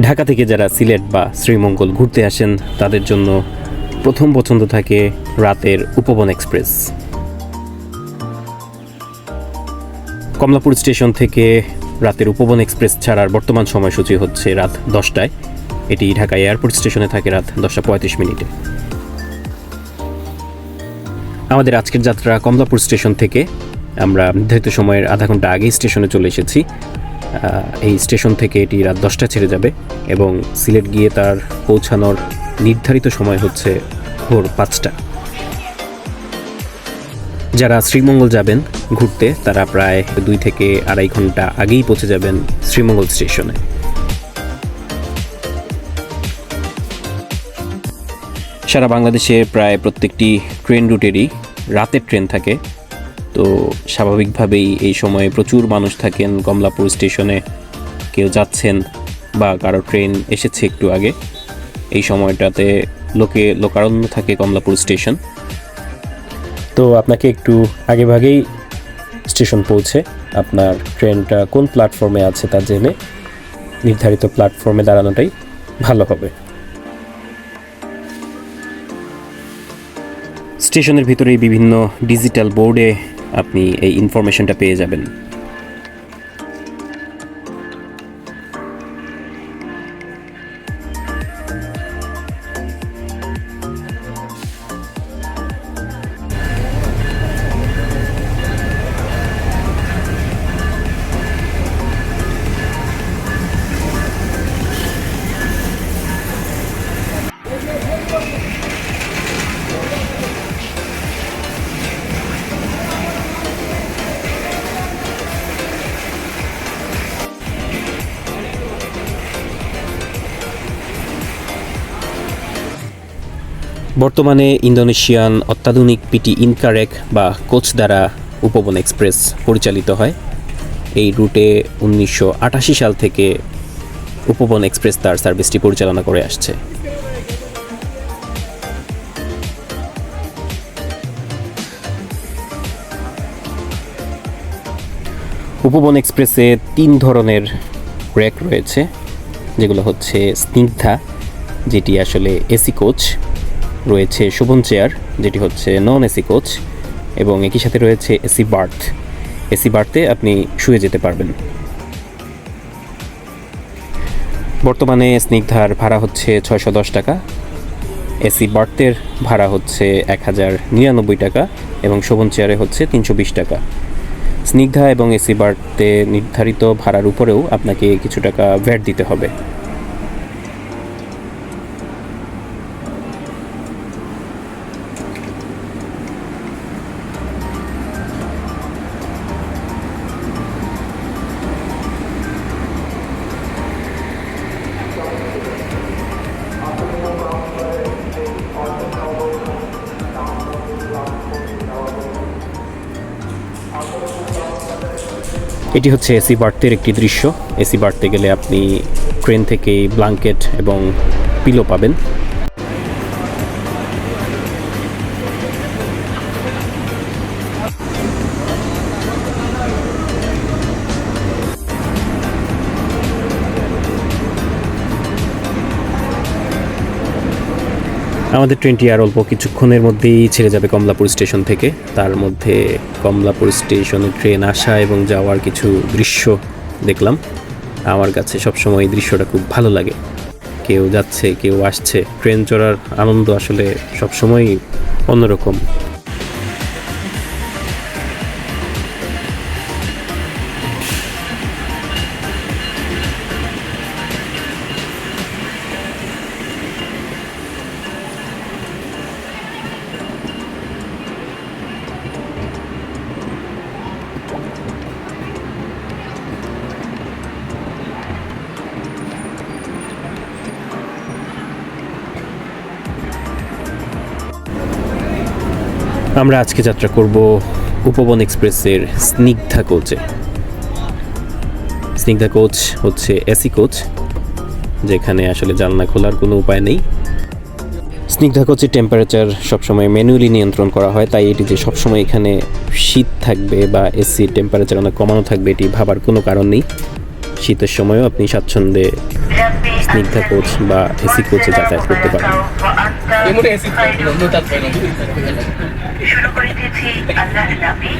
ঢাকা থেকে যারা সিলেট বা শ্রীমঙ্গল ঘুরতে আসেন, তাদের জন্য প্রথম পছন্দ থাকে রাতের উপবন এক্সপ্রেস। কমলাপুর স্টেশন থেকে রাতের উপবন এক্সপ্রেস ছাড়ার বর্তমান সময়সূচি হচ্ছে রাত দশটায়। এটি ঢাকা এয়ারপোর্ট স্টেশনে থাকে রাত দশটা পঁয়ত্রিশ মিনিটে। আমাদের আজকের যাত্রা কমলাপুর স্টেশন থেকে। আমরা নির্ধারিত সময়ের আধা ঘণ্টা আগেই স্টেশনে চলে এসেছি। এই স্টেশন থেকে এটি রাত দশটা ছেড়ে যাবে এবং সিলেট গিয়ে তার পৌঁছানোর নির্ধারিত সময় হচ্ছে ভোর পাঁচটা। যারা শ্রীমঙ্গল যাবেন ঘুরতে, তারা প্রায় দুই থেকে আড়াই ঘণ্টা আগেই পৌঁছে যাবেন শ্রীমঙ্গল স্টেশনে। সারা বাংলাদেশে প্রায় প্রত্যেকটি ট্রেন রুটেরই রাতের ট্রেন থাকে। তো স্বাভাবিকভাবেই এই সময়ে প্রচুর মানুষ থাকেন। কমলাপুর স্টেশনে কেউ যাচ্ছেন বা কারও ট্রেন এসেছে একটু আগে। এই সময়টাতে লোকে লোকারণ্য থাকে কমলাপুর স্টেশন। তো আপনাকে একটু আগে ভাগেই স্টেশন পৌঁছে আপনার ট্রেনটা কোন প্ল্যাটফর্মে আছে তা জেনে নির্ধারিত প্ল্যাটফর্মে দাঁড়ানোটাই ভালো হবে। স্টেশনের ভিতরেই বিভিন্ন ডিজিটাল বোর্ডে আপনি এই ইনফরমেশনটা পেয়ে যাবেন। বর্তমানে ইন্দোনেশিয়ান অত্যাধুনিক পিটি ইনকারেক বা কোচ দ্বারা উপবন এক্সপ্রেস পরিচালিত হয়। এই রুটে উনিশশো আটাশি সাল থেকে উপবন এক্সপ্রেস তার সার্ভিসটি পরিচালনা করে আসছে। উপবন এক্সপ্রেসে তিন ধরনের র্যাক রয়েছে, যেগুলো হচ্ছে স্নিগ্ধা, যেটি আসলে এসি কোচ রয়েছে শোভন চেয়ার, যেটি হচ্ছে নন এসি কোচ, এবং একই সাথে রয়েছে এসি বার্থ। এসি বার্থে আপনি শুয়ে যেতে পারবেন। বর্তমানে স্নিগ্ধার ভাড়া হচ্ছে ছয়শো দশ টাকা। এসি বার্থের ভাড়া হচ্ছে এক হাজার নিরানব্বই টাকা এবং শোভন চেয়ারে হচ্ছে তিনশো বিশ টাকা। স্নিগ্ধা এবং এসি বার্থে নির্ধারিত ভাড়ার উপরেও আপনাকে কিছু টাকা ভ্যাট দিতে হবে। এটি হচ্ছে এসি বার্থের একটি দৃশ্য। এসি বার্থে গেলে আপনি ট্রেন থেকে ব্লাঙ্কেট এবং পিলো পাবেন। আমাদের ট্রেনটি আর অল্প কিছুক্ষণের মধ্যেই ছেড়ে যাবে কমলাপুর স্টেশন থেকে। তার মধ্যে কমলাপুর স্টেশনে ট্রেন আসা এবং যাওয়ার কিছু দৃশ্য দেখলাম। আমার কাছে সবসময় এই দৃশ্যটা খুব ভালো লাগে। কেউ যাচ্ছে, কেউ আসছে। ট্রেন চড়ার আনন্দ আসলে সবসময় অন্যরকম। আমরা আজকে যাত্রা করব উপবন এক্সপ্রেসের স্নিগ্ধা কোচে। স্নিগ্ধা কোচ হচ্ছে এসি কোচ, যেখানে আসলে জানলা খোলার কোনো উপায় নেই। স্নিগ্ধা কোচের টেম্পারেচার সবসময় ম্যানুয়ালি নিয়ন্ত্রণ করা হয়, তাই এটি যে সবসময় এখানে শীত থাকবে বা এসির টেম্পারেচার অনেক কমানো থাকবে, এটি ভাবার কোনো কারণ নেই। শীতের সময়ও আপনি স্বাচ্ছন্দ্যে স্নিগ্ধা কোচ বা এসি কোচে যাতায়াত করতে পারেন শুরু করে দিয়েছি আল্লাহর নামে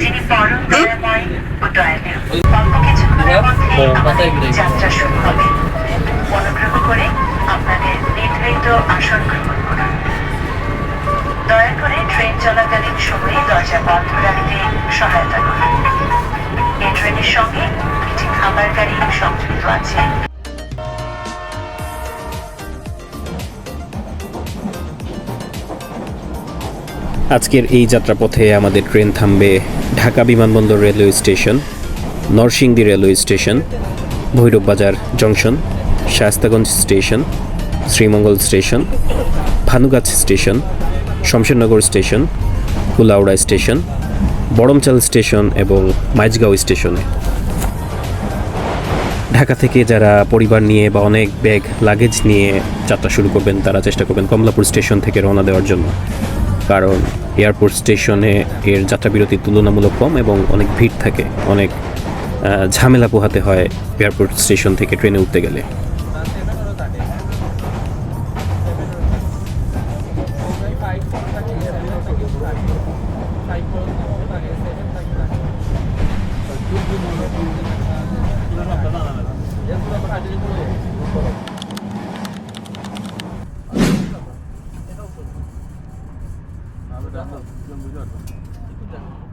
যিনি পরম দয়াময় ও দয়ালু অল্প কিছুক্ষণের মধ্যে যাত্রা শুরু হবে। অনুগ্রহ করে আপনাদের নির্ধারিত আসন গ্রহণ করুন। দয়া করে ট্রেন চলাকালীন সময়ে দরজা বন্ধ রাখতে সহায়তা করুন। এই ট্রেনের সঙ্গে একটি খাবার গাড়ি সংযুক্ত আছে। আজকের এই যাত্রাপথে আমাদের ট্রেন থামবে ঢাকা বিমানবন্দর railway station, Narsingdi railway station Bhairab Bazar junction Shastaganj station, Sreemangal station, Bhanugach station, Shamshernagar station, Kulaura station, Baramchal station এবং মাইজগাঁও স্টেশনে। ঢাকা থেকে যারা পরিবার নিয়ে বা অনেক ব্যাগ, লাগেজ নিয়ে যাত্রা শুরু করবেন, তারা চেষ্টা করবেন কমলাপুর স্টেশন থেকে রওনা দেওয়ার জন্য। কারণ এয়ারপোর্ট স্টেশনে এর যাত্রা বিরতি তুলনামূলক কম এবং অনেক ভিড় থাকে। অনেক ঝামেলা পোহাতে হয় এয়ারপোর্ট স্টেশন থেকে ট্রেনে উঠতে গেলে। 不认不认不认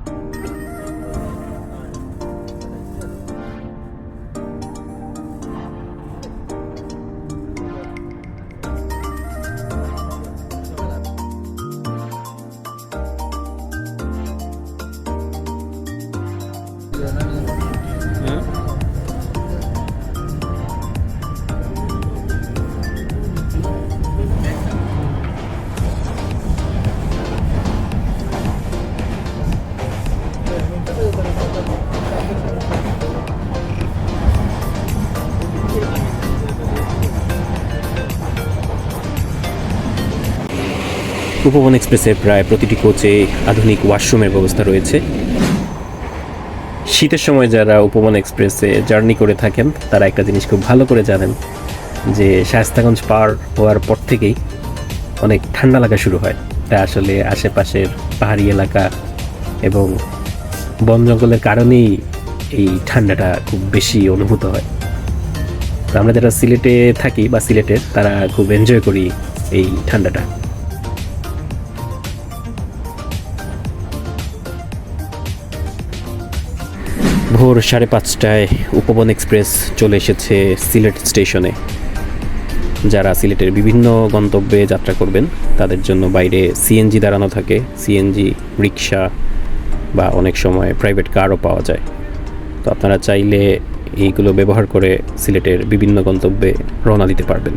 উপবন এক্সপ্রেসের প্রায় প্রতিটি কোচে আধুনিক ওয়াশরুমের ব্যবস্থা রয়েছে। শীতের সময় যারা উপবন এক্সপ্রেসে জার্নি করে থাকেন, তারা একটা জিনিস খুব ভালো করে জানেন, যে শায়স্তাগঞ্জ পার হওয়ার পর থেকেই অনেক ঠান্ডা লাগা শুরু হয়। এটা আসলে আশেপাশের পাহাড়ি এলাকা এবং বন জঙ্গলের কারণেই এই ঠান্ডাটা খুব বেশি অনুভূত হয়। আমরা যারা সিলেটে থাকি বা সিলেটের, তারা খুব এনজয় করি এই ঠান্ডাটা। ভোর সাড়ে পাঁচটায় উপবন এক্সপ্রেস চলে এসেছে সিলেট স্টেশনে। যারা সিলেটের বিভিন্ন গন্তব্যে যাত্রা করবেন, তাদের জন্য বাইরে সিএনজি দাঁড়ানো থাকে। সিএনজি রিক্সা বা অনেক সময় প্রাইভেট কারও পাওয়া যায়। তো আপনারা চাইলে এইগুলো ব্যবহার করে সিলেটের বিভিন্ন গন্তব্যে রওনা দিতে পারবেন।